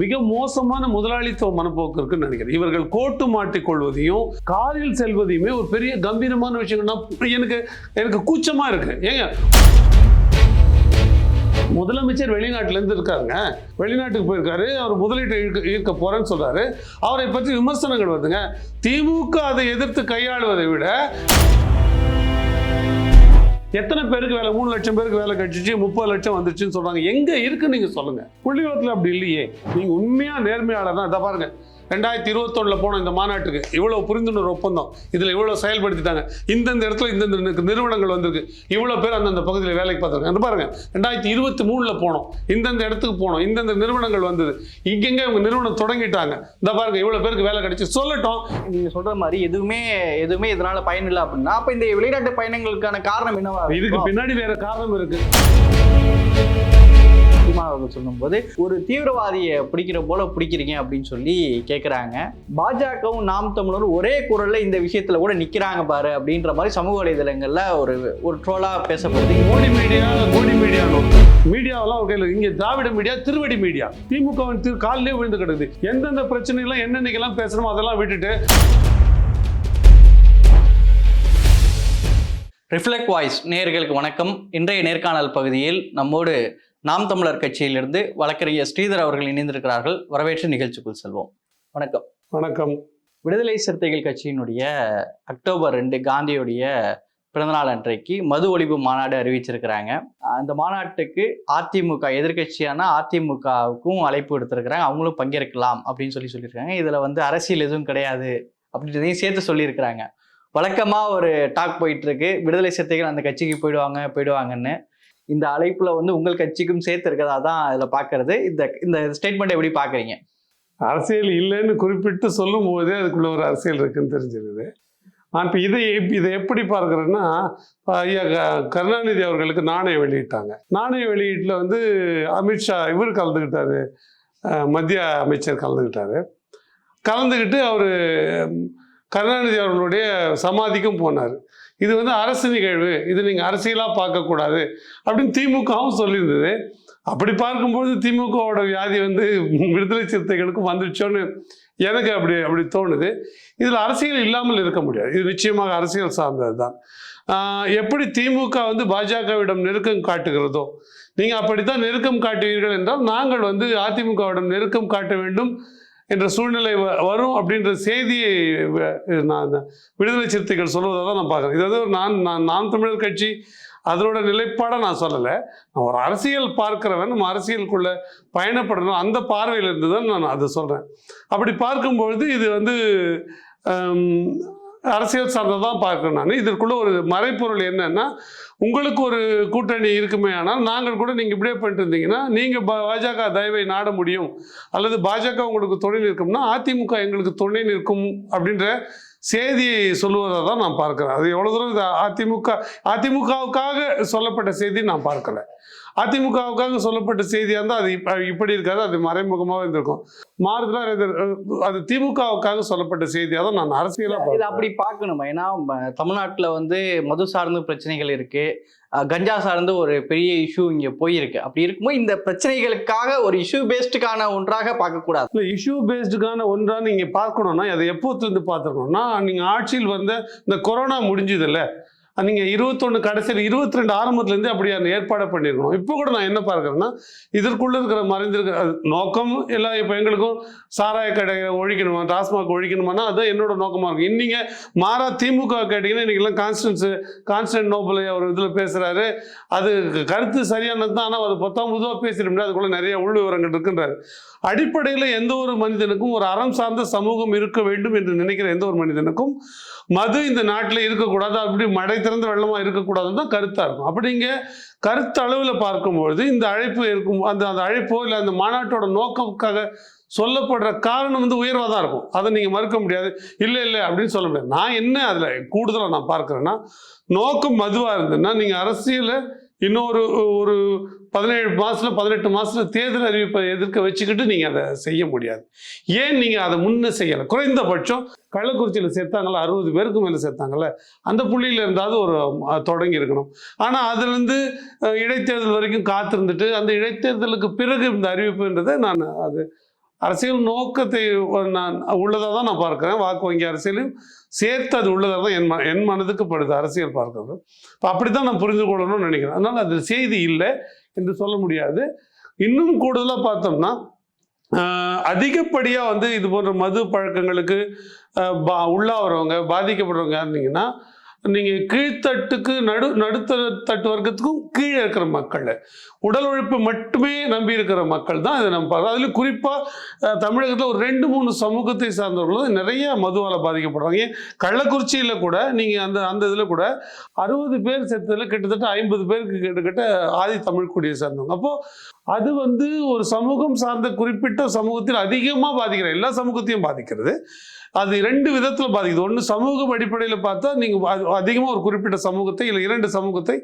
மிக மோசமான முதலாளித்துவ மனப்போக்கு இருக்குன்னு நினைக்கிறேன். இவர்கள் கோட்டு மாட்டிக்கொள்வதையும் காரில் செல்வதையுமே ஒரு பெரிய கம்பீரமான விஷயம்னா எனக்கு எனக்கு கூச்சமா இருக்கு. ஏங்க? முதலமைச்சர் வெளிநாட்டுல இருந்து இருக்காருங்க. வெளிநாட்டுக்கு போயிருக்காரு. அவர் முதலீட்டை ஈர்க்க ஈர்க்க போறேன்னு சொல்றாரு. அவரை பற்றி விமர்சனங்கள் வருதுங்க. திமுக அதை எதிர்த்து கையாளுவதை விட எத்தனை பேருக்கு வேலை? மூணு லட்சம் பேருக்கு வேலை கிடைச்சிச்சு முப்பது லட்சம் வந்துச்சுன்னு சொல்றாங்க. எங்க இருக்கு நீங்க சொல்லுங்க. புள்ளிவரத்தில் அப்படி இல்லையே. நீங்க உண்மையா நேர்மையாளர் தான் இதை பாருங்க. ரெண்டாயிரத்தி இருபத்தொன்னுல போன இந்த மாநாட்டுக்கு இவ்வளவு புரிந்துணர்வு ஒப்பந்தம். இதுல இவ்வளவு செயல்படுத்திட்டாங்க. இந்தந்த இடத்துல இந்தந்த நிறு- நிறுவனங்கள் வந்திருக்கு. இவ்வளவு பேர் அந்தந்த பகுதியில் வேலைக்கு பார்த்துருக்காங்க. அந்த பாருங்க ரெண்டாயிரத்தி இருபத்தி மூணுல போனோம். இந்தந்த இடத்துக்கு போனோம். இந்தந்த நிறுவனங்கள் வந்தது. இங்கெங்க இவங்க நிறுவனம் தொடங்கிட்டாங்க. இந்த பாருங்க இவ்வளவு பேருக்கு வேலை கிடைச்சு சொல்லட்டும். நீங்க சொல்ற மாதிரி எதுவுமே எதுவுமே இதனால பயன் இல்லை அப்படின்னா அப்ப இந்த வெளிநாட்டு பயணங்களுக்கான காரணம் என்னவா இதுக்கு? பின்னாடி வேற காரணம் இருக்கு. அவர்கள் சொல்லும்போது ஒரு தீவிரவாதியை பிடிக்கிற போல பிடிக்கிறீங்க அப்படின்னு சொல்லி கேட்குறாங்க பாஜகவும் நாம் தமிழரும் ஒரே குரல்ல இந்த விஷயத்துல கூட நிக்கிறாங்க பாரு அப்படின்ற மாதிரி சமூக வலைதளங்கள்ல ஒரு ஒரு ட்ரோலா பேசப்படுது. மோடி மீடியா கோடி மீடியா மீடியாவெல்லாம் ஒரு கையில் இங்க திராவிட மீடியா திருவடி மீடியா திமுக திரு காலிலே விழுந்து கிடக்குது. எந்தெந்த பிரச்சனைலாம் என்னென்னைக்கெல்லாம் பேசணுமோ அதெல்லாம் விட்டுட்டு. ரிஃப்ளெக்ட் வாய்ஸ் நேயர்களுக்கு வணக்கம். இன்றைய நேர்காணல் பகுதியில் நம்மோடு நாம் தமிழர் கட்சியிலிருந்து வழக்கறிஞர் ஸ்ரீதர் அவர்கள் இணைந்திருக்கிறார்கள். வரவேற்று நிகழ்ச்சிக்குள் செல்வோம். வணக்கம். வணக்கம். விடுதலை சிறுத்தைகள் கட்சியினுடைய அக்டோபர் ரெண்டு காந்தியுடைய பிறந்தநாள் அன்றைக்கு மது ஒழிப்பு மாநாடு அறிவிச்சிருக்கிறாங்க. அந்த மாநாட்டுக்கு அதிமுக எதிர்க்கட்சியான அதிமுகவுக்கும் அழைப்பு விடுத்திருக்கிறாங்க. அவங்களும் பங்கேற்கலாம் அப்படின்னு சொல்லி சொல்லியிருக்காங்க. இதுல வந்து அரசியல் எதுவும் கிடையாது அப்படின்றதையும் சேர்த்து சொல்லியிருக்கிறாங்க. வழக்கமா ஒரு டாக் போயிட்டு இருக்கு. விடுதலை சிறுத்தைகள் அந்த கட்சிக்கு போயிடுவாங்க போயிடுவாங்கன்னு. இந்த அழைப்புல வந்து உங்கள் கட்சிக்கும் சேர்த்து இருக்கிறதா தான் இதுல பார்க்கறது இந்த இந்த ஸ்டேட்மெண்ட் எப்படி பார்க்குறீங்க அரசியல் இல்லைன்னு குறிப்பிட்டு சொல்லும் போதே அதுக்குள்ள ஒரு அரசியல் இருக்குன்னு தெரிஞ்சிருக்குது நான் இப்போ இதை எப்- இதை எப்படி பார்க்குறேன்னா ஐயா க- கருணாநிதி அவர்களுக்கு நாணயம் வெளியிட்டாங்க. நாணய வெளியீட்டில் வந்து அமித்ஷா இவர் கலந்துக்கிட்டாரு மத்திய அமைச்சர் கலந்துக்கிட்டாரு கலந்துக்கிட்டு அவர் கருணாநிதி அவர்களுடைய சமாதிக்கும் போனார். இது வந்து அரசு நிகழ்வு. இது நீங்கள் அரசியலாக பார்க்கக்கூடாது. அப்படின்னு திமுகவும் சொல்லியிருந்தது. அப்படி பார்க்கும்போது திமுகவோட வியாதி வந்து விடுதலை சிறுத்தைகளுக்கும் வந்துடுச்சோன்னு எனக்கு அப்படி அப்படி தோணுது. இதில் அரசியல் இல்லாமல் இருக்க முடியாது. இது நிச்சயமாக அரசியல் சார்ந்தது தான். எப்படி திமுக வந்து பாஜகவிடம் நெருக்கம் காட்டுகிறதோ நீங்கள் அப்படித்தான் நெருக்கம் காட்டுவீர்கள் என்றால் நாங்கள் வந்து அதிமுகவிடம் நெருக்கம் காட்ட வேண்டும். என்ற சூழ்நிலை வ- வரும் அப்படின்ற செய்தியை நான் விடுதலை சிறுத்தைகள் சொல்வதை தான் நான் பார்க்குறேன். இது ஒரு நான் நான் நாம் தமிழர் கட்சி அதனோட நிலைப்பாடை நான் சொல்லலை. நான் ஒரு அரசியல் பார்க்குறவன் நம்ம அரசியலுக்குள்ளே பயணப்படணும் அந்த பார்வையிலிருந்து தான் நான் அதை சொல்கிறேன் அப்படி பார்க்கும்பொழுது இது வந்து அரசியல் சார்ந்ததான் பார்க்கணும் நான். இதற்குள்ள ஒரு மறைப்பொருள் என்னன்னா உங்களுக்கு ஒரு கூட்டணி இருக்குமே ஆனால் நாங்கள் கூட நீங்கள் இப்படியே பண்ணிட்டு இருந்தீங்கன்னா நீங்கள் பாஜக தயவை நாட முடியும். அல்லது பாஜக உங்களுக்கு துணை நிற்கும்னா அதிமுக எங்களுக்கு துணை நிற்கும் அப்படின்ற செய்தியை சொல்லுவதை தான் நான் பார்க்கிறேன். அது எவ்வளோ தூரம்? இது அதிமுக அதிமுகவுக்காக சொல்லப்பட்ட செய்தி நான் பார்க்கல. அதிமுகவுக்காக சொல்லப்பட்ட செய்தியாக இருந்தால் அது இப்ப- இப்படி இருக்காது. அது மறைமுகமாக இருந்திருக்கும். மாறுதலா அது திமுகவுக்காக சொல்லப்பட்ட செய்தியாக தான் நான் அரசியலாக அப்படி பார்க்கணுமா. ஏன்னா தமிழ்நாட்டுல வந்து மது சார்ந்த பிரச்சனைகள் இருக்கு. அஹ் கஞ்சா சார்ந்து ஒரு பெரிய இஷ்யூ இங்க போயிருக்கு. அப்படி இருக்கும்போது இந்த பிரச்சனைகளுக்காக ஒரு இஷ்யூ பேஸ்டுக்கான ஒன்றாக பார்க்கக்கூடாது. இல்லை இஷ்யூ பேஸ்டுக்கான ஒன்றாக நீங்கள் பார்க்கணும்னா அதை எப்போத்துலேருந்து பார்த்துருக்கணும்னா நீங்கள் ஆட்சியில் வந்த இந்த கொரோனா முடிஞ்சதில்ல நீங்கள் இருபத்தொன்று கடைசியில் இருபத்தி ரெண்டு ஆரம்பத்துலேருந்து அப்படியான ஏற்பாடு பண்ணியிருக்கணும் இப்போ கூட நான் என்ன பார்க்குறேன்னா இதற்குள்ளே இருக்கிற மறைந்திருக்கிற அது நோக்கம் எல்லாம் இப்போ எங்களுக்கும் சாராய கடை ஒழிக்கணுமா டாஸ்மாக் ஒழிக்கணுமானா அதுதான் என்னோட நோக்கமாக இருக்கும். இன்றைக்கி மாறா திமுக கேட்டிங்கன்னா இன்றைக்கெல்லாம் கான்ஸ்டன்ஸு கான்ஸ்டன்ட் நோபல் அவர் இதில் பேசுகிறாரு அது கருத்து சரியானது தான் ஆனால் அது பத்தாம் பொதுவாக பேசிட முடியாது. அதுக்குள்ளே நிறைய உள் விவரங்கள் இருக்குன்றாரு அடிப்படையில் எந்த ஒரு மனிதனுக்கும் ஒரு அறம் சார்ந்த சமூகம் இருக்க வேண்டும் என்று நினைக்கிற எந்த ஒரு மனிதனுக்கும் மது இந்த நாட்டில் இருக்கக்கூடாது அப்படி மடை திறந்த வெள்ளமாக இருக்கக்கூடாதுன்னு தான் கருத்தாக இருக்கும். அப்படிங்க கருத்து அளவில் பார்க்கும்பொழுது இந்த அழைப்பு இருக்கும் அந்த அந்த அழைப்போ இல்லை அந்த மாநாட்டோட நோக்கமுக்காக சொல்லப்படுற காரணம் வந்து உயர்வாக தான் இருக்கும். அதை நீங்கள் மறுக்க முடியாது. இல்லை இல்லை அப்படின்னு சொல்ல முடியாது. நான் என்ன அதில் கூடுதலாக நான் பார்க்குறேன்னா நோக்கம் மதுவாக இருந்ததுன்னா நீங்கள் அரசியலை இன்னொரு ஒரு பதினேழு மாதத்தில் பதினெட்டு மாதத்தில் தேர்தல் அறிவிப்பை எதிர்க்க வச்சுக்கிட்டு நீங்கள் அதை செய்ய முடியாது. ஏன் நீங்கள் அதை முன்ன செய்யலை? குறைந்தபட்சம் கள்ளக்குறிச்சியில் சேர்த்தாங்களா அறுபது பேருக்கு மேலே சேர்த்தாங்கல்ல அந்த புள்ளியில் இருந்தாவது ஒரு தொடங்கி இருக்கணும். ஆனால் அதுலேருந்து இடைத்தேர்தல் வரைக்கும் காத்திருந்துட்டு அந்த இடைத்தேர்தலுக்கு பிறகு இந்த அறிவிப்புன்றதை நான் அது அரசியல் நோக்கத்தை நான் உள்ளதாக தான் நான் பார்க்குறேன். வாக்கு வங்கி அரசியலையும் சேர்த்து அது உள்ளதாக தான் என் ம என் மனதுக்கு படுது அரசியல் பார்க்கறது. இப்போ அப்படி தான் நான் புரிந்து கொள்ளணும்னு நினைக்கிறேன். அதனால் அது செய்தி இல்லை. என்று சொல்ல முடியாது. இன்னும் கூடுதலாக பார்த்தோம்னா அதிகப்படியாக வந்து இது போன்ற மது பழக்கங்களுக்கு பா உள்ளாகிறவங்க பாதிக்கப்படுறவங்க இருந்தீங்கன்னா நீங்கள் கீழ்த்தட்டுக்கு நடு நடுத்தர தட்டு வர்க்கத்துக்கும் கீழே இருக்கிற மக்கள். உடல் உழைப்பு மட்டுமே நம்பி இருக்கிற மக்கள் தான் இதை நம்ம பார்க்குறோம். அதில் குறிப்பாக தமிழகத்தில் ஒரு ரெண்டு மூணு சமூகத்தை சார்ந்தவர்கள் நிறைய மதுவால் பாதிக்கப்படுறாங்க. ஏன்? கள்ளக்குறிச்சியில் கூட நீங்கள் அந்த அந்த இதில் கூட அறுபது பேர் செத்ததில் கிட்டத்தட்ட ஐம்பது பேருக்கு கிட்டத்தட்ட ஆதி தமிழ் குடியை சார்ந்தவங்க. அப்போது அது வந்து ஒரு சமூகம் சார்ந்த குறிப்பிட்ட சமூகத்தில் அதிகமாக பாதிக்கிற எல்லா சமூகத்தையும் பாதிக்கிறது. அது ரெண்டு விதத்தில் பாதிக்குது. ஒன்று சமூக அடிப்படையில் பார்த்தா நீங்கள் அதிகமாக ஒரு குறிப்பிட்ட சமூகத்தை இல்லை இரண்டு சமூகத்தை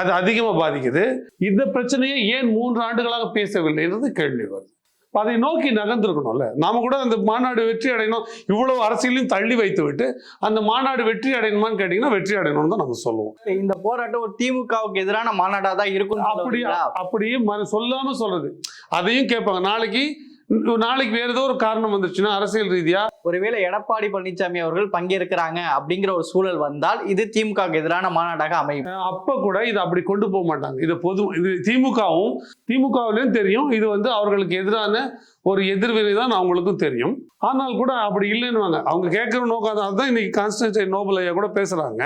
அது அதிகமாக பாதிக்குது. இந்த பிரச்சனையை ஏன் மூன்று ஆண்டுகளாக பேசவில்லைன்றது கேள்வி வருது. அதை நோக்கி நகர்ந்துருக்கணும்ல. நாம கூட அந்த மாநாடு வெற்றி அடையணும் இவ்வளவு அரசியலையும் தள்ளி வைத்து விட்டு அந்த மாநாடு வெற்றி அடையணுமான்னு கேட்டிங்கன்னா வெற்றி அடையணும்னு தான் நம்ம சொல்லுவோம். இந்த போராட்டம் ஒரு திமுகவுக்கு எதிரான மாநாடா தான் இருக்கும் அப்படி அப்படியே? சொல்லாம சொல்றது. அதையும் கேட்பாங்க. நாளைக்கு நாளைக்கு வேற ஏதோ ஒரு காரணம் வந்துருச்சுன்னா அரசியல் ரீதியா ஒருவேளை எடப்பாடி பழனிசாமி அவர்கள் பங்கேற்கிறாங்க அப்படிங்கிற ஒரு சூழல் வந்தால் இது திமுகவுக்கு எதிரான மாநாடாக அமையும். அப்ப கூட இதை அப்படி கொண்டு போக மாட்டாங்க. இது பொது இது திமுகவும் திமுகவிலையும் தெரியும். இது வந்து அவர்களுக்கு எதிரான ஒரு எதிர்வினை தான் அவங்களுக்கும் தெரியும். ஆனால் கூட அப்படி இல்லைன்னுவாங்க அவங்க கேட்குற நோக்கம் தான் அதுதான் இன்னைக்கு கான்ஸ்டன்டைன் நோபல் ஐயா கூட பேசுகிறாங்க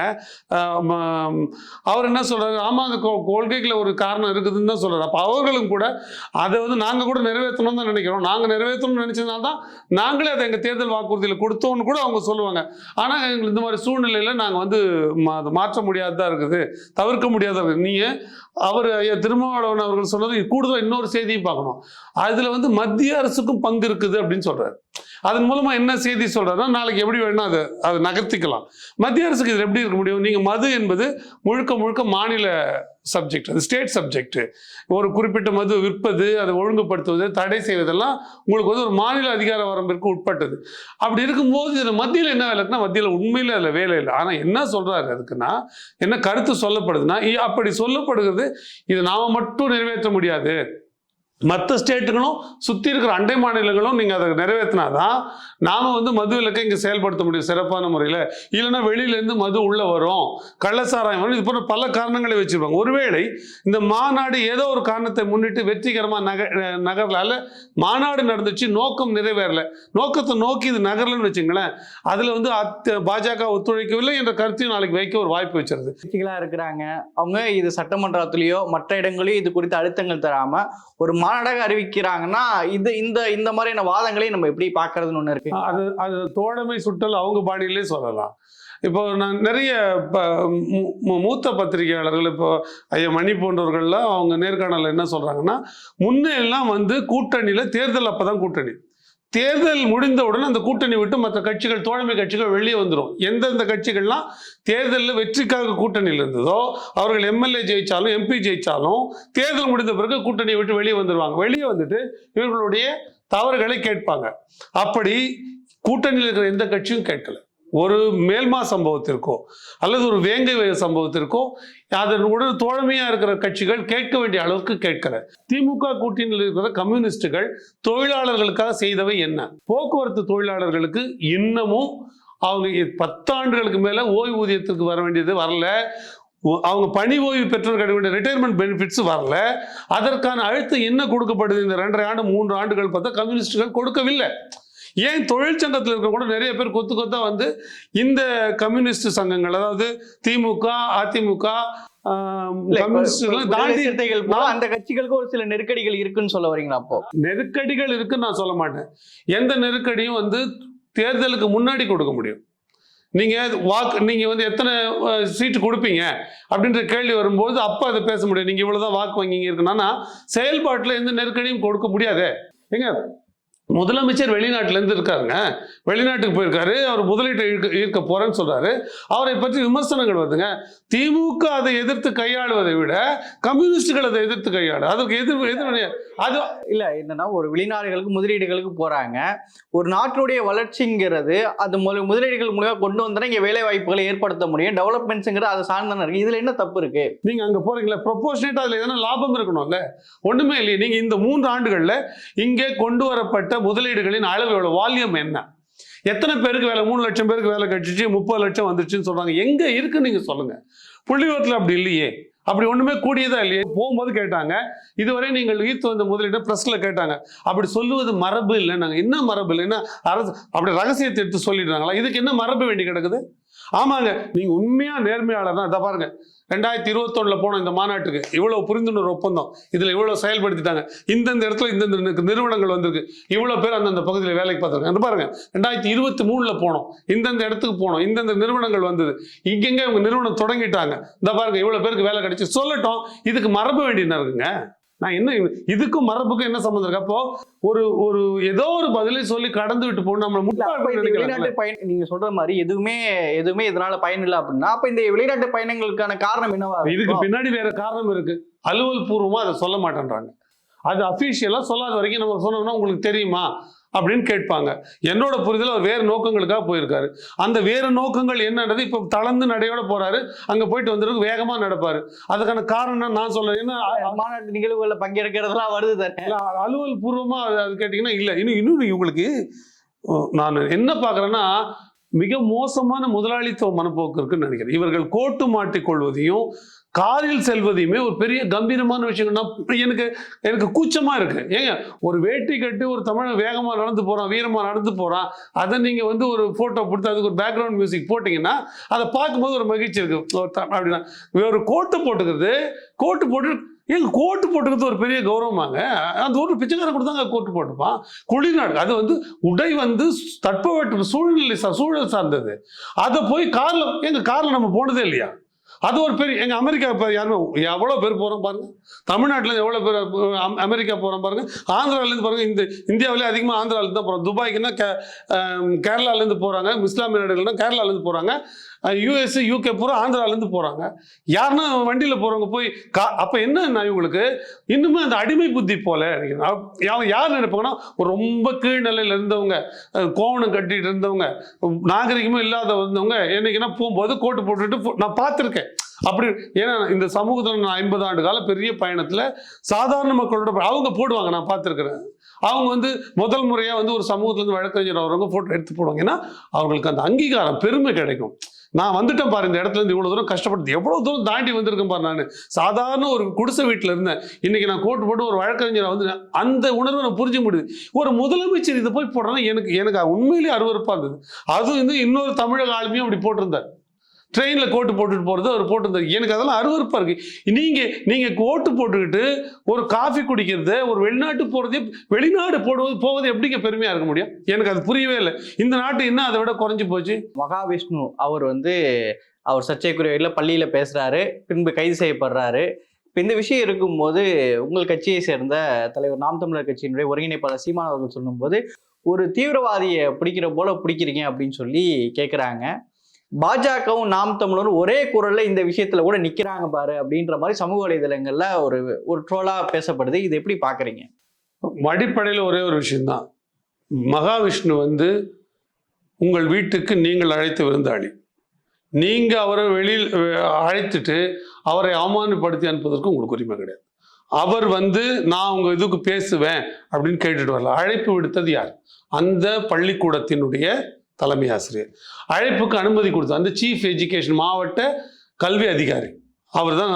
அவர் என்ன சொல்கிறாரு ஆமாம் அந்த கொ- கொள்கைகளை ஒரு காரணம் இருக்குதுன்னு தான் சொல்கிறார் அப்போ அவர்களும் கூட அதை வந்து நாங்கள் கூட நிறைவேற்றணும்னு தான் நினைக்கிறோம். நாங்கள் நிறைவேற்றணும்னு நினைச்சதுனால தான் நாங்களே அதை எங்கள் தேர்தல் வாக்குறுதியில் கொடுத்தோம்னு கூட அவங்க சொல்லுவாங்க. ஆனால் எங்களுக்கு இந்த மாதிரி சூழ்நிலையில் நாங்கள் வந்து மா- அதை மாற்ற முடியாததாக இருக்குது. தவிர்க்க முடியாத இருக்குது. நீங்கள் அவர் திருமாவளவன் அவர்கள் சொன்னது கூடுதல் இன்னொரு செய்தியும் பார்க்கணும். அதில் வந்து மத்திய அரசுக்கும் பங்கு இருக்குது அப்படின்னு சொல்கிறார் அதன் மூலமா என்ன செய்தி சொல்றாருன்னா நாளைக்கு எப்படி வேணும் அதை அதை நகர்த்திக்கலாம். மத்திய அரசுக்கு இது எப்படி இருக்க முடியும்? நீங்க மது என்பது முழுக்க முழுக்க மாநில சப்ஜெக்ட் அது ஸ்டேட் சப்ஜெக்ட் ஒரு குறிப்பிட்ட மது விற்பது அதை ஒழுங்குபடுத்துவது தடை செய்வதெல்லாம் உங்களுக்கு வந்து ஒரு மாநில அதிகார வரம்பிற்கு உட்பட்டது. அப்படி இருக்கும்போது இதில் மத்தியில் என்ன வேலை இருக்குன்னா மத்தியில் உண்மையில் அதில் வேலை இல்லை. ஆனால் என்ன சொல்றாரு அதுக்குன்னா என்ன கருத்து சொல்லப்படுதுன்னா அப்படி சொல்லப்படுகிறது இதை நாம மட்டும் நிறைவேற்ற முடியாது. மற்ற ஸ்டேட்டுகளும் சுற்றி இருக்கிற அண்டை மாநிலங்களும் நீங்கள் அதை நிறைவேற்றினா தான் நாம் வந்து மது விலக்கை இங்கே செயல்படுத்த முடியும் சிறப்பான முறையில். இல்லைன்னா வெளியிலேருந்து மது உள்ளே வரும். கள்ளசாராயம் வரும். இது போன்ற பல காரணங்களை வச்சுருப்பாங்க. ஒருவேளை இந்த மாநாடு ஏதோ ஒரு காரணத்தை முன்னிட்டு வெற்றிகரமாக நக அஹ் மாநாடு நடந்துச்சு நோக்கம் நிறைவேறலை. நோக்கத்தை நோக்கி இது நகரலன்னு வச்சுங்களேன் அதில் வந்து அத்த பாஜக ஒத்துழைக்கவில்லை என்ற கருத்தையும் நாளைக்கு வைக்க ஒரு வாய்ப்பு வச்சிருது. இருக்கிறாங்க. அவங்க இது சட்டமன்றத்திலேயோ மற்ற இடங்களையும் இது குறித்து அழுத்தங்கள் தராமல் ஒரு மாநாடாக அறிவிக்கிறாங்கன்னா இது இந்த இந்த மாதிரியான வாதங்களையும் நம்ம எப்படி பார்க்கறதுன்னு ஒண்ணு இருக்கு. அது அது தோழமை சுட்டல் அவங்க பாடியிலே சொல்லலாம். இப்போ நான் நிறைய இப்போ மூத்த பத்திரிகையாளர்கள் இப்போ ஐயா மணி போன்றவர்கள்லாம் அவங்க நேர்காணலில் என்ன சொல்கிறாங்கன்னா முன்னெல்லாம் வந்து கூட்டணியில் தேர்தல் அப்போ தான் கூட்டணி. தேர்தல் முடிந்தவுடன் அந்த கூட்டணி விட்டு மற்ற கட்சிகள் தோழமை கட்சிகள் வெளியே வந்துடும் எந்தெந்த கட்சிகள்லாம் தேர்தலில் வெற்றிக்காக கூட்டணியில் இருந்ததோ அவர்கள் எம்எல்ஏ ஜெயிச்சாலும் எம்பி ஜெயிச்சாலும் தேர்தல் முடிந்த பிறகு கூட்டணியை விட்டு வெளியே வந்துடுவாங்க வெளியே வந்துட்டு இவர்களுடைய தவறுகளை கேட்பாங்க. அப்படி கூட்டணியில் இருக்கிற எந்த கட்சியும் கேட்கல. ஒரு மேல்மா சம்பவத்திற்கோ அல்லது ஒரு வேங்கை சம்பவத்திற்கோ அதனுடன் தோழமையாக இருக்கிற கட்சிகள் கேட்க வேண்டிய அளவுக்கு கேட்கல. திமுக கூட்டணியில் இருக்கிற கம்யூனிஸ்டுகள் தொழிலாளர்களுக்காக செய்தவை என்ன? போக்குவரத்து தொழிலாளர்களுக்கு இன்னமும் அவங்க பத்தாண்டுகளுக்கு மேலே ஓய்வூதியத்திற்கு வர வேண்டியது வரல. அவங்க பணி ஓய்வு பெற்றோர் கிடைக்க வேண்டிய ரிட்டையர்மெண்ட் பெனிஃபிட்ஸ் வரல. அதற்கான அழுத்தம் என்ன கொடுக்கப்படுது? இந்த ரெண்டரை ஆண்டு மூன்று ஆண்டுகள் பார்த்தா கம்யூனிஸ்டுகள் கொடுக்கவில்லை. ஏன் தொழிற்சங்கத்தில் இருக்க கூட நிறைய பேர் கொத்து கொத்தா வந்து இந்த கம்யூனிஸ்ட் சங்கங்கள் அதாவது திமுக அதிமுக அந்த கட்சிகளுக்கு ஒரு சில நெருக்கடிகள் இருக்குன்னு சொல்ல வரீங்களா அப்போ? நெருக்கடிகள் இருக்குன்னு நான் சொல்ல மாட்டேன். எந்த நெருக்கடியும் வந்து தேர்தலுக்கு முன்னாடி கொடுக்க முடியும். நீங்க வாக்கு நீங்க வந்து எத்தனை சீட்டு கொடுப்பீங்க அப்படின்ற கேள்வி வரும்போது அப்ப அதை பேச முடியும் நீங்க இவ்வளவுதான் வாக்கு வங்கிங்க இருக்குன்னா. செயல்பாட்டுல எந்த நெருக்கடியும் கொடுக்க முடியாதே. ஏங்க முதலமைச்சர் வெளிநாட்டுல இருந்து இருக்காருங்க. வெளிநாட்டுக்கு போயிருக்காரு. அவர் முதலீட்டை ஈர்க்க ஈர்க்க போறேன்னு சொல்றாரு. அவரை பற்றி விமர்சனங்கள் வருதுங்க. திமுக அதை எதிர்த்து கையாளுவதை விட கம்யூனிஸ்டுகள் அதை எதிர்த்து கையாளு அதற்கு எதிர் எதிர் அது இல்ல என்னன்னா ஒரு வெளிநாடுகளுக்கு முதலீடுகளுக்கு போறாங்க. ஒரு நாட்டினுடைய வளர்ச்சிங்கிறது அது முதல் முதலீடுகள் மூலமா கொண்டு வந்தா இங்க வேலை வாய்ப்புகளை ஏற்படுத்த முடியும். டெவலப்மெண்ட்ஸுங்கிறது அது சார்ந்தானே இருக்கு. இதுல என்ன தப்பு இருக்கு? நீங்க அங்க போறீங்களா ப்ரொபோஷனேட் அதுல எதனா லாபம் இருக்கணும்ல? ஒண்ணுமே இல்லையே. நீங்க இந்த மூன்று ஆண்டுகள்ல இங்கே கொண்டு வரப்பட்ட முதலீடுகளின் அளவு எவ்வளோ வால்யூம் என்ன? எத்தனை பேருக்கு வேலை? மூணு லட்சம் பேருக்கு வேலை கட்டிச்சு முப்பது லட்சம் வந்துருச்சுன்னு சொல்றாங்க. எங்க இருக்குன்னு நீங்க சொல்லுங்க. புள்ளிவரத்தில் அப்படி இல்லையே. அப்படி ஒண்ணுமே கூடியதா இல்லையே. போகும்போது கேட்டாங்க. இதுவரை நீங்கள் ஈர்த்து வந்த முதலீடு ப்ரெஸ்ஸில் கேட்டாங்க. அப்படி சொல்லுவது மரபு இல்லை நாங்கள் என்ன மரபு இல்லை என்ன அரசு அப்படி ரகசியத்தை எடுத்து சொல்லிடுறாங்களா? இதுக்கு என்ன மரபு வேண்டி கிடக்குது? ஆமாங்க நீங்க உண்மையா நேர்மையாளர் தான். இதை பாருங்க ரெண்டாயிரத்தி இருபத்தொன்னுல போன இந்த மாநாட்டுக்கு இவ்வளவு புரிந்துணர்வு ஒப்பந்தம் இதுல இவ்வளவு செயல்படுத்திட்டாங்க. இந்தந்த இடத்துல இந்தந்த நிறுவனங்கள் வந்திருக்கு. இவ்வளவு பேர் அந்தந்த பகுதியில் வேலைக்கு பார்த்துருக்காங்க. பாருங்க ரெண்டாயிரத்தி இருபத்தி மூணுல போனோம் இந்தந்த இடத்துக்கு போனோம் இந்தந்த நிறுவனங்கள் வந்தது. இங்கெங்க இவங்க நிறுவனம் தொடங்கிட்டாங்க. இந்த பாருங்க இவ்வளவு பேருக்கு வேலை கிடைச்சி. சொல்லட்டும் இதுக்கு மரபு வேண்டியது இருக்குங்க? நான் என்ன இதுக்கும் மரபுக்கும் என்ன சம்மந்தம் இருக்கு? அப்போ ஒரு ஒரு ஏதோ ஒரு பதிலை சொல்லி கடந்து விட்டு போகணும் வெளிநாட்டு பயன் நீங்க சொல்ற மாதிரி எதுவுமே எதுவுமே இதனால பயன் இல்லை அப்படின்னா அப்ப இந்த வெளிநாட்டு பயணங்களுக்கான காரணம் என்னவா இதுக்கு? பின்னாடி வேற காரணம் இருக்கு. அலுவல் பூர்வமா அதை சொல்ல மாட்டேன்றாங்க. அது அஃபீஷியலா சொல்லாத வரைக்கும் நம்ம சொன்னோம்னா உங்களுக்கு தெரியுமா? அப்படின்னு கேட்பாங்க. என்னோட புரிதல் அவர் வேறு நோக்கங்களுக்காக போயிருக்காரு. அந்த வேறு நோக்கங்கள் என்னன்றது இப்போ தளர்ந்து நடையோட போறாரு. அங்க போயிட்டு வந்துருக்கு வேகமா நடப்பாரு. அதுக்கான காரணம் நான் சொல்றேன். ஏன்னா மாநாட்டு நிகழ்வுகள்ல பங்கேற்கிறதுலாம் வருது தானே? அலுவல் பூர்வமா அது கேட்டீங்கன்னா இல்ல. இன்னும் இன்னும் இவங்களுக்கு நான் என்ன பார்க்கறேன்னா மிக மோசமான முதலாளித்துவ மனப்போக்கு இருக்குன்னு நினைக்கிறேன். இவர்கள் கோட்டு மாட்டிக்கொள்வதையும் காரில் செல்வதையுமே ஒரு பெரிய கம்பீரமான விஷயம் நான் எனக்கு எனக்கு கூச்சமா இருக்கு. ஏங்க ஒரு வேட்டி கட்டி ஒரு தமிழ் வேகமா நடந்து போறான் வீரமா நடந்து போறான். அதை நீங்க வந்து ஒரு போட்டோ கொடுத்து அதுக்கு ஒரு பேக்ரவுண்ட் மியூசிக் போட்டீங்கன்னா அதை பார்க்கும்போது ஒரு மகிழ்ச்சி இருக்கு. ஒரு அப்படின்னா ஒரு கோட்டு போட்டுக்கிறது கோட்டு போட்டு ஏங்க கோட்டு போட்டுக்கிறது ஒரு பெரிய கௌரவமாங்க. அந்த ஊரில் பிச்சைக்காரன் கொடுத்தாங்க கோட்டு போட்டுப்பான் குளிர்நாடு அது வந்து உடை வந்து தட்பவெட்டு சூழ்நிலை சூழல் சார்ந்தது. அதை போய் கார்ல எங்க கார்ல நம்ம போனதே இல்லையா? அது ஒரு பெரிய எங்க அமெரிக்கா இப்போ யாருமே எவ்வளோ பேர் போகிறோம் பாருங்க. தமிழ்நாட்டில் எவ்வளோ பேர் அமெரிக்கா போகிறோம் பாருங்க. ஆந்திராலேருந்து பாருங்க இந்த இந்தியாவிலே அதிகமாக ஆந்திராவிலேருந்து தான் போகிறோம் துபாய்க்குன்னா கே ஆம், கேரளாலேருந்து போகிறாங்க இஸ்லாமிய நாடுகள்னா கேரளாலேருந்து போகிறாங்க யூஎஸ் யூகே பூரா ஆந்திராலேருந்து போகிறாங்க யாருன்னா வண்டியில் போகிறவங்க போய் கா அப்போ என்ன இவங்களுக்கு? இன்னுமே அந்த அடிமை புத்தி போல அவங்க அவன் யார் நினைப்பாங்கன்னா ஒரு ரொம்ப கீழ்நிலையில் இருந்தவங்க கோவணம் கட்டிட்டு இருந்தவங்க நாகரிகமும் இல்லாத இருந்தவங்க என்னைக்குன்னா போகும்போது கோட்டு போட்டுட்டு நான் பார்த்துருக்கேன். அப்படி ஏன்னா இந்த சமூகத்தில் நான் ஐம்பது ஆண்டு கால பெரிய பயணத்தில் சாதாரண மக்களோட அவங்க போடுவாங்க நான் பார்த்துருக்குறேன். அவங்க வந்து முதல் முறையாக வந்து ஒரு சமூகத்துலேருந்து வழக்கறிஞர் வரவங்க ஃபோட்டோ எடுத்து போடுவாங்க. ஏன்னா அவங்களுக்கு அந்த அங்கீகாரம் பெருமை கிடைக்கும். நான் வந்துட்டேன் பாரு இந்த இடத்துல இருந்து இவ்வளோ தூரம் கஷ்டப்பட்டு எவ்வளோ தூரம் தாண்டி வந்திருக்கேன் பாரு நான். சாதாரண ஒரு குடிசை வீட்டில் இருந்தேன். இன்னைக்கு நான் கோட்டு போட்டு ஒரு வழக்கறிஞரை வந்து அந்த உணர்வை நான் புரிஞ்சு முடியுது. ஒரு முதலமைச்சர் இதை போய் போடுறேன்னா எனக்கு எனக்கு உண்மையிலேயே அருவருப்பாக இருந்தது. அதுவும் வந்து இன்னொரு தமிழக ஆளுமையும் அப்படி போட்டிருந்தார். ட்ரெயினில் கோட்டு போட்டுட்டு போகிறது அவர் போட்டிருந்தார். எனக்கு அதெல்லாம் அருவறுப்பாக இருக்குது நீங்கள் நீங்கள் கோட்டு போட்டுக்கிட்டு ஒரு காஃபி குடிக்கிறது ஒரு வெளிநாட்டு போகிறதே வெளிநாடு போடுவது போவது எப்படிங்க பெருமையாக இருக்க முடியும்? எனக்கு அது புரியவே இல்லை. இந்த நாட்டு இன்னும் அதை விட குறைஞ்சி போச்சு. மகாவிஷ்ணு அவர் வந்து அவர் சர்ச்சைக்குரிய பள்ளியில் பேசுகிறாரு பின்பு கைது செய்யப்படுறாரு. இப்போ இந்த விஷயம் இருக்கும்போது உங்கள் கட்சியை சேர்ந்த தலைவர் நாம் தமிழர் கட்சியினுடைய ஒருங்கிணைப்பாளர் சீமான் அவர்கள் சொல்லும்போது ஒரு தீவிரவாதியை பிடிக்கிற போல பிடிக்கிறீங்க அப்படின்னு சொல்லி கேட்குறாங்க பாஜகவும் நாம் தமிழரும் ஒரே குரல்ல இந்த விஷயத்துல கூட நிக்கிறாங்க பாரு அப்படின்ற மாதிரி சமூக வலைதளங்கள்ல ஒரு ஒரு ட்ரோலா பேசப்படுது. இது எப்படி பாக்குறீங்க? அடிப்படையில் ஒரே ஒரு விஷயம்தான். மகாவிஷ்ணு வந்து உங்கள் வீட்டுக்கு நீங்கள் அழைத்து விருந்தாளி. நீங்கள் அவரை வெளியில் அழைத்துட்டு அவரை அவமானப்படுத்தி அனுப்புவதற்கு உங்களுக்கு உரிமை கிடையாது. அவர் வந்து நான் உங்கள் இதுக்கு பேசுவேன் அப்படின்னு கேட்டுட்டு வரல. அழைப்பு விடுத்தது யார்? அந்த பள்ளிக்கூடத்தினுடைய தலைமை ஆசிரியர். அழைப்புக்கு அனுமதி கொடுத்தார் அந்த சீஃப் எஜுகேஷன் மாவட்ட கல்வி அதிகாரி அவர் தான்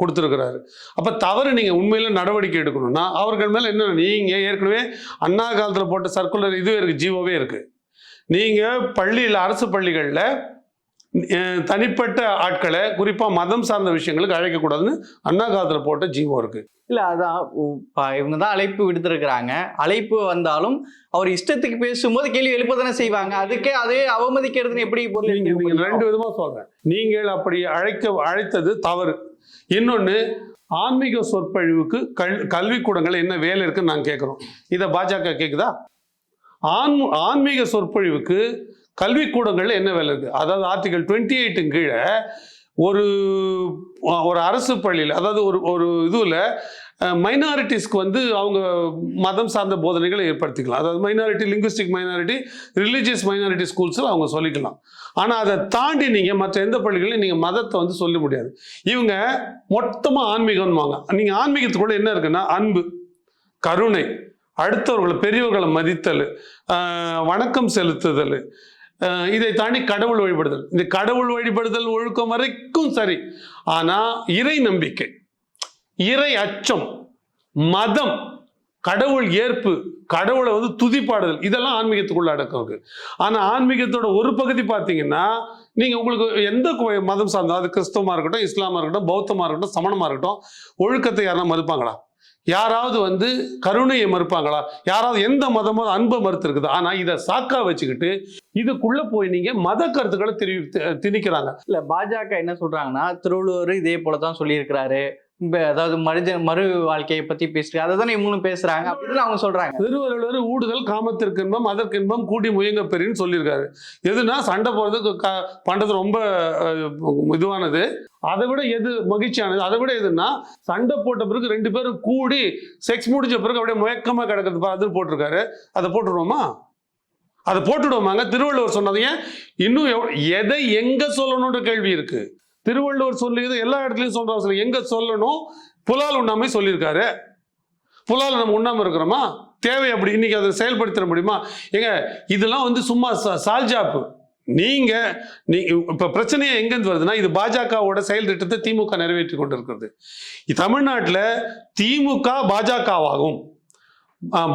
கொடுத்துருக்கிறாரு. அப்போ தவறு நீங்கள் உண்மையில் நடவடிக்கை எடுக்கணும்னா அவர்கள் மேலே என்ன நீங்கள் ஏற்கனவே அண்ணா காலத்தில் போட்ட சர்க்குலர் இதுவே இருக்குது ஜீவோவே இருக்குது நீங்கள் பள்ளியில் அரசு பள்ளிகளில் தனிப்பட்ட ஆட்களை குறிப்பாக மதம் சார்ந்த விஷயங்களுக்கு அழைக்கக்கூடாதுன்னு அண்ணா காலத்தில் போட்ட ஜீவோ இருக்குது இல்ல அதான் இவங்க தான் அழைப்பு விடுத்திருக்கிறாங்க. அழைப்பு வந்தாலும் அவர் இஷ்டத்துக்கு பேசும்போது கேள்வி எழுப்ப தானே செய்வாங்க. அதுக்கே அதே அவமதிக்கிறதுன்னு எப்படி பொருள் நீங்க எடுத்துக்க நீங்க முடியும்? ரெண்டு விதமா சொல்றேன். நீங்கள் அப்படி அழைக்க அழைத்தது தவறு. இன்னொன்னு ஆன்மீக சொற்பொழிவுக்கு கல் கல்விக்கூடங்கள் என்ன வேலை இருக்குன்னு நாங்கள் கேட்குறோம். இதை பாஜக கேட்குதா ஆன் ஆன்மீக சொற்பொழிவுக்கு கல்விக்கூடங்கள்ல என்ன வேலை இருக்குது அதாவது ஆர்டிகல் டுவெண்ட்டி எயிட்டின் கீழே ஒரு ஒரு அரசு பள்ளியில் அதாவது ஒரு ஒரு இதுவில் மைனாரிட்டிஸ்க்கு வந்து அவங்க மதம் சார்ந்த போதனைகளை ஏற்படுத்திக்கலாம். அதாவது minority linguistic minority religious minority ஸ்கூல்ஸில் அவங்க சொல்லிக்கலாம். ஆனால் அதை தாண்டி நீங்கள் மற்ற எந்த பள்ளிகளையும் நீங்கள் மதத்தை வந்து சொல்ல முடியாது. இவங்க மொத்தமாக ஆன்மீகம்வாங்க நீங்கள் ஆன்மீகத்துக்குள்ள என்ன இருக்குன்னா அன்பு கருணை அடுத்தவர்களை பெரியவர்களை மதித்தல் வணக்கம் செலுத்துதல் இதை தாண்டி கடவுள் வழிபடுதல். இந்த கடவுள் வழிபடுதல் ஒழுக்கம் வரைக்கும் சரி. ஆனால் இறை நம்பிக்கை இறை அச்சம் மதம் கடவுள் ஏற்பு கடவுளை வந்து துதிப்பாடுதல் இதெல்லாம் ஆன்மீகத்துக்குள்ள அடக்கம் ஆனால் ஆன்மீகத்தோட ஒரு பகுதி பார்த்தீங்கன்னா நீங்கள் உங்களுக்கு எந்த கோ- மதம் சார்ந்தால் அது கிறிஸ்தவமாக இருக்கட்டும் இஸ்லாமாக இருக்கட்டும் பௌத்தமாக இருக்கட்டும் சமணமாக இருக்கட்டும் ஒழுக்கத்தை யாரா மறுப்பாங்களா? யாராவது வந்து கருணையை மறுப்பாங்களா? யாராவது எந்த மதமோ அன்பை மறுத்து இருக்குது இதை சாக்கா வச்சுக்கிட்டு இதுக்குள்ள போய் நீங்க மத கருத்துக்களை திரி திணிக்கிறாங்க. இல்ல பாஜக என்ன சொல்றாங்கன்னா திருவள்ளுவர் இதே போல தான் சொல்லியிருக்கிறாரு அதாவது மருஜ மறு வாழ்க்கையை பத்தி பேசுறாரு அதை தானே இவங்களும் பேசுறாங்க. அப்படின்னு அவங்க சொல்றாங்க. திருவள்ளுவர் ஊடுதல் காமத்திற்கு இன்பம் அதற்கு இன்பம் கூடி முயங்க பெரியன்னு சொல்லியிருக்காரு. எதுனா சண்டை போடுறது க- பண்றது ரொம்ப இதுவானது. அதை விட எது மகிழ்ச்சியானது? அதை விட எதுன்னா சண்டை போட்ட பிறகு ரெண்டு பேரும் கூடி செக்ஸ் முடிஞ்ச பிறகு அப்படியே முயக்கமா கிடக்கிறது அது போட்டிருக்காரு. அதை போட்டுடுவோமா அதை போட்டுடுவாங்க திருவள்ளுவர் சொன்னதையும் ஏன்? இன்னும் எதை எங்க சொல்லணும்ன்ற கேள்வி இருக்கு. திருவள்ளுவர் சொல்லியது எல்லா இடத்துலயும் சொல்றாரு சொல்லி எங்க சொல்லணும்? புலால் உண்ணாமை சொல்லியிருக்காரு. புலால் நம்ம உண்ணாம இருக்கிறோமா? தேவை அப்படி. இன்னைக்கு அதை செயல்படுத்திட முடியுமா? ஏங்க இதெல்லாம் வந்து சும்மா சால்ஜாப்பு நீங்க நீ இப்ப பிரச்சனையே எங்கேருந்து வருதுன்னா இது பாஜகவோட செயல் திட்டத்தை திமுக நிறைவேற்றி கொண்டிருக்கிறது. தமிழ்நாட்டில் திமுக பாஜகவாகும்.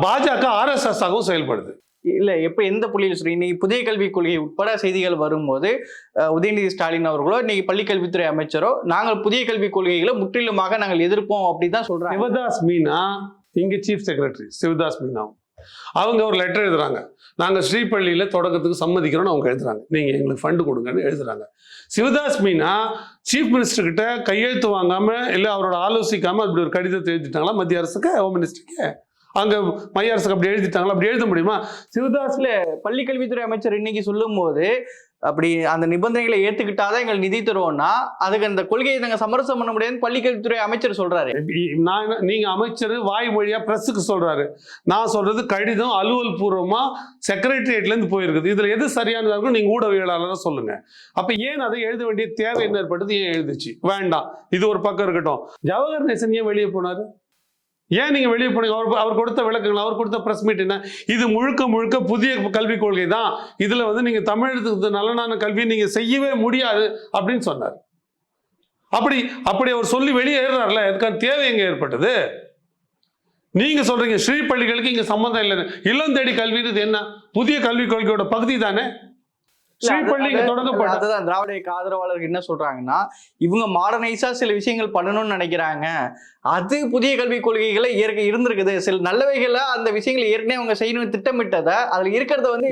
பாஜக ஆர்எஸ்எஸ் ஆகவும் செயல்படுது. இல்லை எப்போ எந்த புள்ளியில் சொல்லி இன்னைக்கு புதிய கல்விக் கொள்கை உட்பட செய்திகள் வரும்போது உதயநிதி ஸ்டாலின் அவர்களோ இன்னைக்கு பள்ளிக்கல்வித்துறை அமைச்சரோ நாங்கள் புதிய கல்விக் கொள்கைகளை முற்றிலுமாக நாங்கள் எதிர்ப்போம் அப்படிதான் சொல்றாங்க. சிவதாஸ் மீனா இங்க சீஃப் செக்ரட்டரி சிவதாஸ் மீனா. அவங்க ஒரு லெட்டர் எழுதுறாங்க. நாங்கள் ஸ்ரீபள்ளியில தொடக்கத்துக்கு சம்மதிக்கிறோம்னு அவங்க எழுதுறாங்க. நீங்க எங்களுக்கு ஃபண்டு கொடுங்கன்னு எழுதுறாங்க. சிவதாஸ் மீனா சீஃப் மினிஸ்டர் கிட்ட கையெழுத்து வாங்காம இல்லை அவரோட ஆலோசிக்காம அப்படி ஒரு கடிதத்தை எழுதிட்டாங்களா மத்திய அரசுக்கு ஹோம் மினிஸ்டருக்கு அங்க மைய அரசுக்கு அப்படி எழுதிட்டாங்களா? அப்படி எழுத முடியுமா? சிவதாஸ் பள்ளி கல்வித்துறை அமைச்சர் இன்னைக்கு சொல்லும் போது அப்படி அந்த நிபந்தனைகளை ஏத்துக்கிட்டாதான் எங்கள் நிதி தருவோம்னா அதுக்கு அந்த கொள்கையை நாங்க சமரசம் பண்ண முடியாதுன்னு பள்ளிக்கல்வித்துறை அமைச்சர் சொல்றாரு. நான் நீங்க அமைச்சர் வாய் மொழியா பிரஸுக்கு சொல்றாரு. நான் சொல்றது கடிதம் அலுவல் பூர்வமா செக்ரட்டரியேட்ல இருந்து போயிருக்குது. இதுல எது சரியானதா இருக்கும் நீங்க ஊடகவியலாளர் சொல்லுங்க. அப்ப ஏன் அதை எழுத வேண்டிய தேவை என்ன ஏற்பட்டது? ஏன் எழுதுச்சு? வேண்டாம். இது ஒரு பக்கம் இருக்கட்டும். ஜவஹர் நேசன் ஏன் வெளியே போனாரு? ஏன் நீங்கள் வெளியே போனீங்க? அவர் அவர் கொடுத்த விளக்கங்கள் அவர் கொடுத்த ப்ரெஸ் மீட் என்ன? இது முழுக்க முழுக்க புதிய கல்விக் கொள்கை தான் இதில் வந்து நீங்கள் தமிழகத்துக்கு நலனான கல்வியை நீங்கள் செய்யவே முடியாது அப்படின்னு சொன்னார். அப்படி அப்படி அவர் சொல்லி வெளியேறாருல அதுக்கான தேவை எங்கே ஏற்பட்டது? நீங்கள் சொல்கிறீங்க ஸ்ரீ பள்ளிகளுக்கு இங்கே சம்மந்தம் இல்லைன்னு. இல்லம் தேடி கல்வின்றது என்ன? புதிய கல்விக் கொள்கையோட பகுதி தானே ஸ்ரீ பள்ளி இங்க தொடங்கப்பட்ட அதுதான் திராவிட இயக்க ஆதரவாளர்கள் என்ன சொல்றாங்கன்னா இவங்க மாடர்னைஸா சில விஷயங்கள் பண்ணணும்னு நினைக்கிறாங்க. அது புதிய கல்விக் கொள்கைகளை ஏற்க இருந்திருக்குது. சில நல்லவைகளை அந்த விஷயங்களை ஏற்கனவே அவங்க செய்யணும் திட்டமிட்டதை அதுல இருக்கிறத வந்து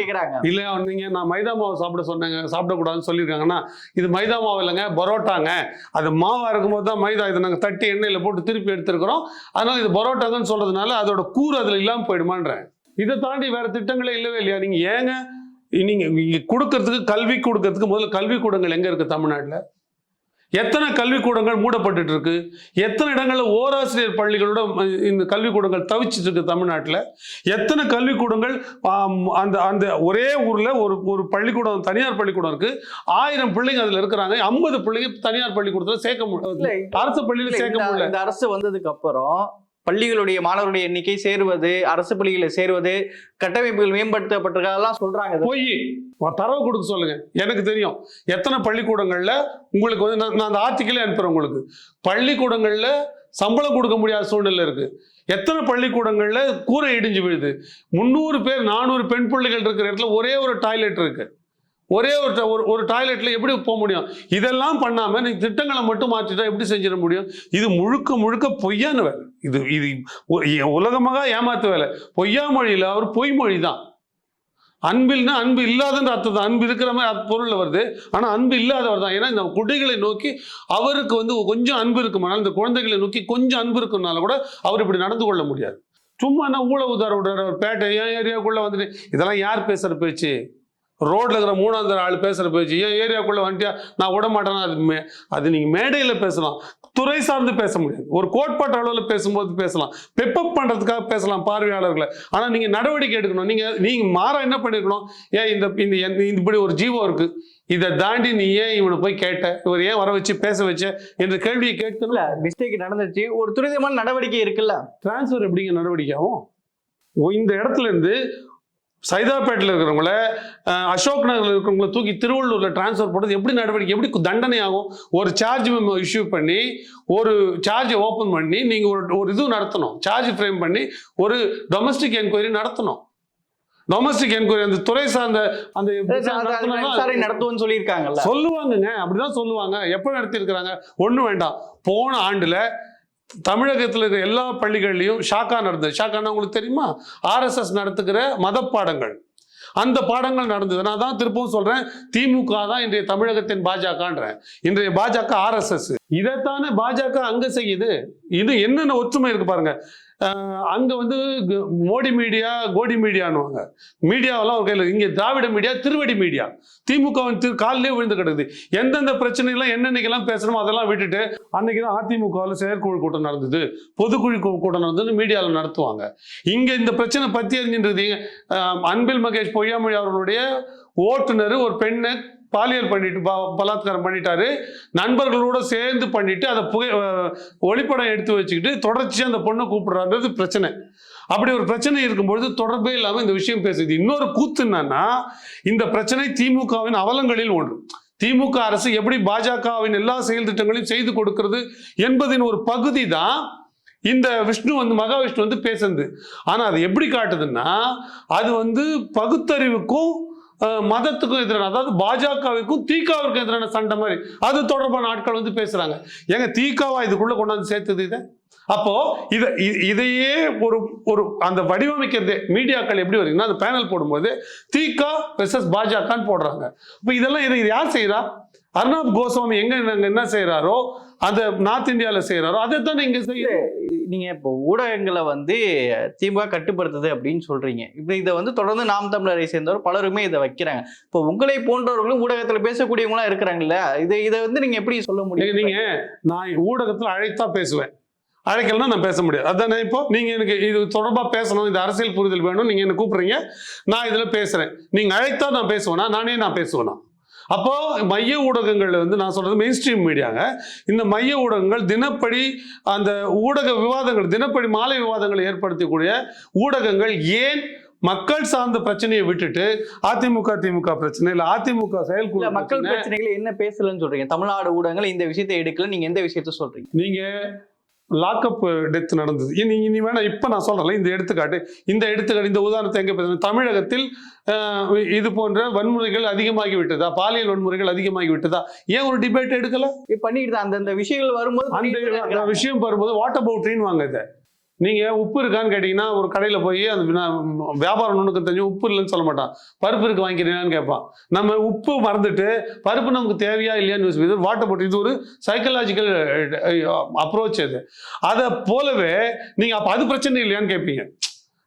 கேக்குறாங்க. இல்ல நீங்க நான் மைதா மாவு சாப்பிட சொன்னேங்க சாப்பிடக்கூடாதுன்னு சொல்லியிருக்காங்கன்னா இது மைதா மாவு இல்லைங்க பரோட்டாங்க. அது மாவா இருக்கும்போது தான் மைதா இதை நாங்கள் தட்டி எண்ணெயில போட்டு திருப்பி எடுத்திருக்கிறோம். அதனால இது பரோட்டாங்கன்னு சொல்றதுனால அதோட கூறு அதுல இல்லாம போயிடுமான்றேன். இதை தாண்டி வேற திட்டங்களே இல்லவே இல்லையா? நீங்க ஏங்க நீங்க இங்க கொடுக்கறதுக்கு கல்வி கொடுக்கறதுக்கு முதல்ல கல்விக்கூடங்கள் எங்க இருக்கு தமிழ்நாட்டுல? எத்தனை கல்விக்கூடங்கள் மூடப்பட்டுட்டு இருக்கு? எத்தனை இடங்கள்ல ஓராசிரியர் பள்ளிகளோட இந்த கல்விக்கூடங்கள் தவிச்சிட்டு இருக்கு தமிழ்நாட்டில்? எத்தனை கல்விக்கூடங்கள் அந்த அந்த ஒரே ஊர்ல ஒரு ஒரு பள்ளிக்கூடம் தனியார் பள்ளிக்கூடம் இருக்கு. ஆயிரம் பிள்ளைங்க அதுல இருக்கிறாங்க. ஐம்பது பிள்ளைங்க தனியார் பள்ளிக்கூடத்துல சேர்க்க முடியல அரசு பள்ளியில சேர்க்க முடியல. இந்த அரசு வந்ததுக்கு அப்புறம் பள்ளிகளுடைய மாணவருடைய எண்ணிக்கை சேருவது அரசு பள்ளிகளை சேருவது கட்டமைப்புகள் மேம்படுத்தப்பட்டிருக்கதெல்லாம் சொல்றாங்க. போய் தரவு கொடுக்க சொல்லுங்க. எனக்கு தெரியும். எத்தனை பள்ளிக்கூடங்கள்ல உங்களுக்கு வந்து நான் நான் அந்த ஆர்டிக்கலே அனுப்புறேன் உங்களுக்கு. பள்ளிக்கூடங்கள்ல சம்பளம் கொடுக்க முடியாத சூழ்நிலை இருக்கு. எத்தனை பள்ளிக்கூடங்கள்ல கூரை இடிஞ்சு விழுது. முந்நூறு பேர் நானூறு பெண் பிள்ளைகள் இருக்கிற இடத்துல ஒரே ஒரு டாய்லெட் இருக்கு. ஒரே ஒரு ஒரு ஒரு டாய்லெட்டில் எப்படி போக முடியும்? இதெல்லாம் பண்ணாம நீங்க திட்டங்களை மட்டும் மாற்றிட்டா எப்படி செஞ்சிட முடியும்? இது முழுக்க முழுக்க பொய்யான வேலை. இது இது உலகமாக ஏமாத்து வேலை. பொய்யா மொழியில் அவர் பொய் மொழி தான். அன்பில்னா அன்பு இல்லாதன்ற அர்த்தம் தான். அன்பு இருக்கிற மாதிரி அது பொருளில் வருது. ஆனால் அன்பு இல்லாதவர் தான். ஏன்னா இந்த குடிகளை நோக்கி அவருக்கு வந்து கொஞ்சம் அன்பு இருக்குமானால் இந்த குழந்தைகளை நோக்கி கொஞ்சம் அன்பு இருக்குனால கூட அவர் இப்படி நடந்து கொள்ள முடியாது. சும்மா என்ன ஊழ உதார விடுறாரு அவர் பேட்டை என் வந்துட்டு இதெல்லாம் யார் பேசுகிற பேச்சு? ரோட்ல இருக்கிற மூணாந்தர ஆள் பேசுற பேச்சு ஏன் ஏரியாக்குள்ள வந்துட்டியா? நான் விட மாட்டேன்னா அது மே அது நீங்க மேடையில பேசலாம். துறை சார்ந்து பேச முடியாது. ஒரு கோட்பாட்டு அளவில் பேசும்போது பேசலாம். பெப்பப் பண்றதுக்காக பேசலாம் பார்வையாளர்களை. ஆனா நீங்க நடவடிக்கை எடுக்கணும். நீங்க நீங்க மாற என்ன பண்ணிருக்கணும்? ஏன் இந்த இந்த இப்படி ஒரு ஜீவம் இருக்கு. இதை தாண்டி நீ ஏன் இவனை போய் கேட்ட? இவர் ஏன் வர வச்சு பேச வச்ச? என்ற கேள்வியை கேட்கணும். இல்ல மிஸ்டேக் நடந்துச்சு ஒரு துரிதமான நடவடிக்கை இருக்குல்ல? டிரான்ஸ்ஃபர் எப்படிங்க நடவடிக்கை ஆகும்? இந்த இடத்துல இருந்து சைதாப்பேட்டில் இருக்கிறவங்கள அசோக் நகரில் இருக்கிறவங்கள தூக்கி திருவள்ளூரில் டிரான்ஸ்ஃபர் போடுறது எப்படி நடவடிக்கை எப்படி தண்டனை ஆகும்? ஒரு சார்ஜ் இஷ்யூ பண்ணி ஒரு சார்ஜை ஓப்பன் பண்ணி நீங்கள் ஒரு ஒரு இது நடத்தணும். சார்ஜ் ஃப்ரேம் பண்ணி ஒரு டொமஸ்டிக் என்கொயரி நடத்தணும். டொமஸ்டிக் என்கொயரி அந்த துறை சார்ந்த அந்த நடத்துவோம்னு சொல்லியிருக்காங்கல்ல. சொல்லுவாங்கங்க. அப்படிதான் சொல்லுவாங்க. எப்போ நடத்தியிருக்கிறாங்க? ஒன்றும் வேண்டாம். போன ஆண்டுல தமிழகத்தில் இருக்கிற எல்லா பள்ளிகள்லையும் ஷாக்கா நடந்தது. ஷாக்கானா உங்களுக்கு தெரியுமா? ஆர்எஸ்எஸ் நடத்துகிற மத பாடங்கள் அந்த பாடங்கள் நடந்தது. நான் தான் திருப்பவும் சொல்றேன் திமுக தான் இன்றைய தமிழகத்தின் பாஜகன்றேன். இன்றைய பாஜக ஆர்எஸ்எஸ் இதைத்தானே பாஜக அங்க செய்யுது? இது என்னென்ன ஒற்றுமை இருக்கு பாருங்க. அங்கே வந்து மோடி மீடியா கோடி மீடியான்னுவாங்க. மீடியாவெல்லாம் ஒரு கையில் இங்கே திராவிட மீடியா திருவடி மீடியா. திமுக திரு காலிலே விழுந்து கிடக்குது. எந்தெந்த பிரச்சனைகள்லாம் என்னென்னைக்கெல்லாம் பேசணுமோ அதெல்லாம் விட்டுட்டு அன்னைக்கு தான் அதிமுகவில் செயற்குழு கூட்டம் நடந்தது. பொதுக்குழு கூட்டம் நடந்ததுன்னு மீடியாவில் நடத்துவாங்க. இங்கே இந்த பிரச்சனை பற்றி அறிஞ்சின்றது அன்பில் மகேஷ் பொய்யாமொழி அவர்களுடைய ஓட்டுநர் ஒரு பெண்ணை பாலியல் பண்ணிட்டு ப- பலாத்காரம் பண்ணிட்டாரு. நண்பர்களோட சேர்ந்து பண்ணிட்டு அதை புகை ஒளிப்படம் எடுத்து வச்சுக்கிட்டு தொடர்ச்சியாக அந்த பொண்ணை கூப்பிடுறான்றது பிரச்சனை. அப்படி ஒரு பிரச்சனை இருக்கும்பொழுது தொடர்பே இல்லாமல் இந்த விஷயம் பேசுது. இன்னொரு கூத்து என்னன்னா இந்த பிரச்சனை திமுகவின் அவலங்களில் ஒன்று. திமுக அரசு எப்படி பாஜகவின் எல்லா செயல் திட்டங்களையும் செய்து கொடுக்கிறது என்பதின் ஒரு பகுதி தான் இந்த விஷ்ணு வந்து மகாவிஷ்ணு வந்து பேசுனது. ஆனால் அது எப்படி காட்டுதுன்னா அது வந்து பகுத்தறிவுக்கும் மதத்துக்கும் எதிரான அதாவது பாஜகவிற்கும் தீகாவிற்கும் எதிரான சண்டை மாதிரி. அது தொடர்பான ஆட்கள் வந்து பேசுறாங்க. ஏங்க தீகாவா இதுக்குள்ள கொண்டாந்து சேர்த்தது இதை? அப்போ இதை இதையே ஒரு ஒரு அந்த வடிவமைக்கிறது மீடியாக்கள் எப்படி வருதுன்னா அந்த பேனல் போடும்போது தீகா வெர்சஸ் பாஜகன்னு போடுறாங்க. இப்போ இதெல்லாம் இதை யார் செய்யறா அர்ணாப் கோஸ்வாமி எங்க என்ன செய்யறாரோ அந்த நார்த் இந்தியால செய்றாரோ அதை தானே இங்க செய்ய நீங்க இப்போ ஊடகங்களை வந்து திமுக கட்டுப்படுத்துது அப்படின்னு சொல்றீங்க. இப்போ இதை வந்து தொடர்ந்து நாம் தமிழரை சேர்ந்தவர் பலருமே இதை வைக்கிறாங்க. இப்போ உங்களை போன்றவர்களும் ஊடகத்துல பேசக்கூடியவங்களா இருக்கிறாங்கல்ல இதை இதை வந்து நீங்க எப்படி சொல்ல முடியும்? நீங்க நான் ஊடகத்துல அழைத்தா பேசுவேன். அழைக்கலன்னா நான் பேச முடியாது. அதானே இப்போ? நீங்க எனக்கு இது தொடர்பா பேசணும் இந்த அரசியல் புரிதல் வேணும் நீங்க என்ன கூப்பிடுறீங்க? நான் இதுல பேசுறேன். நீங்க அழைத்தா நான் பேசுவேனா? நானே நான் பேசுவேனா? அப்போ மைய ஊடகங்கள் வந்து நான் சொல்றது மெயின் ஸ்ட்ரீம் மீடியாங்க இந்த மைய ஊடகங்கள் தினப்படி அந்த ஊடக விவாதங்கள் தினப்படி மாலை விவாதங்களை ஏற்படுத்தக்கூடிய ஊடகங்கள் ஏன் மக்கள் சார்ந்த பிரச்சனையை விட்டுட்டு அதிமுக திமுக பிரச்சனை இல்ல அதிமுக செயல்குழு மக்கள் பிரச்சனை, பிரச்சனைகளை என்ன பேசலன்னு சொல்றீங்க? தமிழ்நாடு ஊடகங்கள் இந்த விஷயத்தை எடுக்கல நீங்க எந்த விஷயத்த சொல்றீங்க? நீங்க லாக்அப் டெத் நடந்தது. இனி இனி வேணா இப்ப நான் சொல்றேன் இந்த எடுத்துக்காட்டு. இந்த எடுத்துக்காட்டு இந்த உதாரணத்தை எங்க பேசுறேன்? தமிழகத்தில் இது போன்ற வன்முறைகள் அதிகமாகி விட்டதா? பாலியல் வன்முறைகள் அதிகமாகி விட்டதா? ஏன் ஒரு டிபேட் எடுக்கல? தான். அந்தந்த விஷயங்கள் வரும்போது அந்த. விஷயம் வரும்போது வாட் அபவுட்ரின்னு வாங்க இதை. நீங்கள் உப்பு இருக்கான்னு கேட்டிங்கன்னா ஒரு கடையில் போய் அந்த வியாபாரம் நுணுக்க தெரிஞ்சு உப்பு இல்லைன்னு சொல்ல மாட்டான். பருப்பு இருக்கு வாங்கிக்கிறீங்களான்னு கேட்பான். நம்ம உப்பு மறந்துட்டு பருப்பு நமக்கு தேவையா இல்லையான்னு யோசிப்பது வாட்டை போட்டு இது ஒரு சைக்கலாஜிக்கல் அப்ரோச் அது. அதை போலவே நீங்கள் அப்போ அது பிரச்சனை இல்லையான்னு கேட்பீங்க.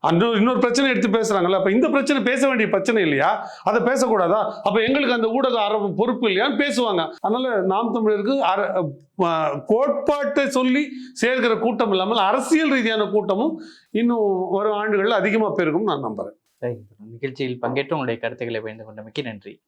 அன்று இன்னொரு பிரச்சனை எடுத்து பேசுறாங்கல்ல அப்ப இந்த பிரச்சனை பேச வேண்டிய பிரச்சனை இல்லையா? அதை பேசக்கூடாதா? அப்ப எங்களுக்கு அந்த ஊடக அரபு பொறுப்பு இல்லையான்னு பேசுவாங்க. அதனால நாம் தமிழருக்கு அர- கோட்பாட்டை சொல்லி சேர்க்கிற கூட்டம் இல்லாமல் அரசியல் ரீதியான கூட்டமும் இன்னும் வரும் ஆண்டுகளில் அதிகமாக பெருகும் நான் நம்புறேன். நிகழ்ச்சியில் பங்கேற்று உங்களுடைய கருத்துக்களை பகிர்ந்து கொண்டமைக்கு நன்றி.